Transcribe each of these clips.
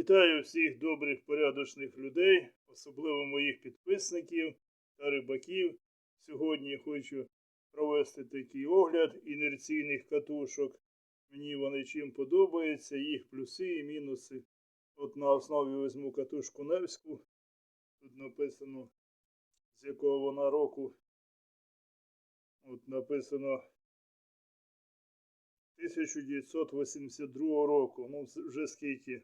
Вітаю всіх добрих порядочних людей, особливо моїх підписників та рибаків. Сьогодні хочу провести такий огляд інерційних катушок. Мені вони чим подобаються, їх плюси і мінуси. От на основі візьму катушку Невську. Тут написано, з якого вона року. От написано 1982 року. Ну, вже скільки.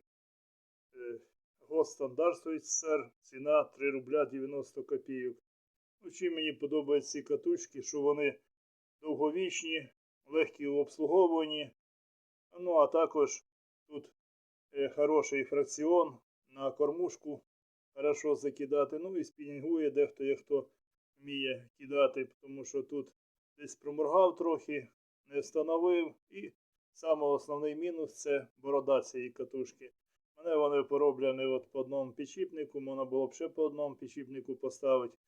Е, Госстандарт СССР, ціна 3 рубля 90 копійок. Ну, чим мені подобаються ці катушки, що вони довговічні, легкі в обслуговуванні. Ну, а також тут е, хороший фракціон на кормушку хорошо закидати. Ну і спінінгує дехто, як хто вміє кидати, тому що тут десь проморгав трохи, не встановив. І саме основний мінус це борода цієї катушки. Мене вони пороблені от по одному підшипнику, можна було б ще по одному підшипнику поставити.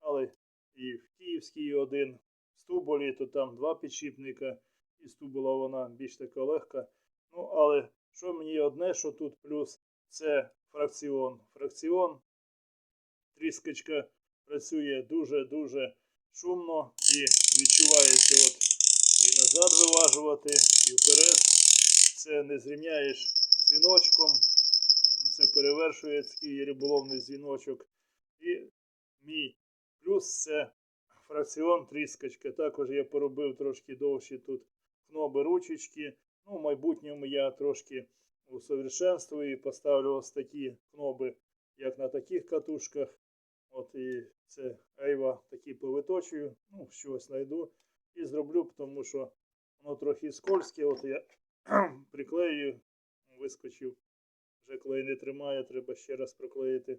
Але і в Київській один, в Стуболі, то там два підшипника, і Стубола вона більш така легка. Ну, але що мені одне, що тут плюс, це фракціон. Фракціон, тріскочка працює дуже-дуже шумно і відчувається от і назад виважувати, і вперед. Це не зрівняєш дзвіночком. Це перевершує такий риболовний дзвіночок. І мій плюс це фракціон тріскочка. Також я поробив трошки довші тут кноби ручечки. Ну, в майбутньому я трошки усовершенствую і поставлю ось такі кноби, як на таких катушках. От і це айва такі повиточую, ну, щось знайду і зроблю, тому що воно трохи скользке. От я приклею, вискочив. Вже клей не тримає, треба ще раз проклеїти.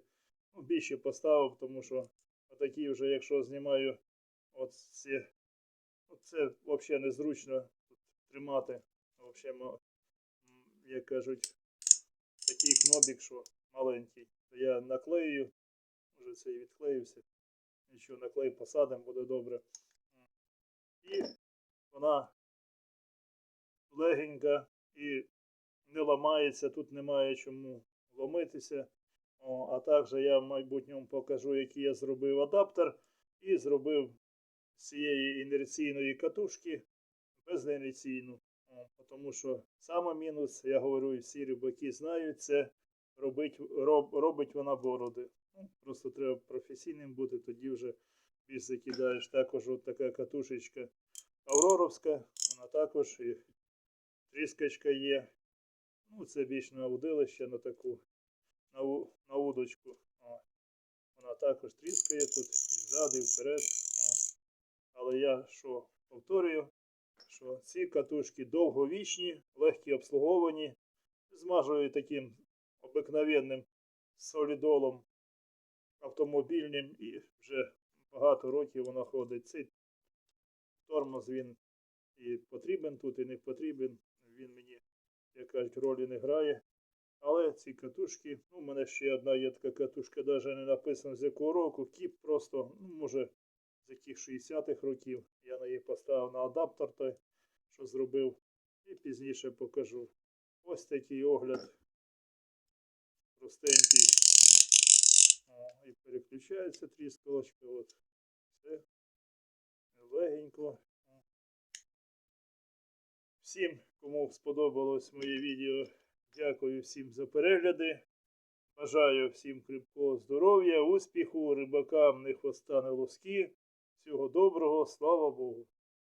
Ну, більше поставив, тому що отакі вже, якщо знімаю от ці, от це взагалі незручно тут тримати. Взагалі, як кажуть, такий кнобік, що маленький. То я наклею, вже цей відклеївся. Нічого, наклей посадимо, буде добре. І вона легенька і не ламається, тут немає чому ломитися. О, а також я в майбутньому покажу, який я зробив адаптер, і зробив цієї інерційної катушки безінерційну. Тому що саме мінус, я говорю, і всі рибаки знають, це робить, роб, робить вона бороди. Ну, просто треба професійним бути, тоді вже більш закидаєш. Також от така катушечка Авроровська, вона також і тріскочка є. Ну, це більш на удилище, на таку на, на удочку. О. Вона також тріскає тут і ззаду, і вперед. О. Але я що повторюю, що ці катушки довговічні, легкі обслуговані, змажую таким обикновенним солідолом автомобільним і вже багато років вона ходить. Цей тормоз він і потрібен тут, і не потрібен. Він мені, як кажуть, ролі не грає. Але ці катушки, ну, у мене ще одна є така катушка, навіть не написано з якого року. Кіп просто, ну, може, з яких 60-х років. Я на її поставив на адаптер той, що зробив. І пізніше покажу. Ось такий огляд. Простенький. О, і переключається тріскалочка. От. Все. Легенько. Всім, кому сподобалось моє відео, дякую всім за перегляди. Бажаю всім кріпкого здоров'я, успіху, рибакам не хвоста, не лоски. Всього доброго, слава Богу.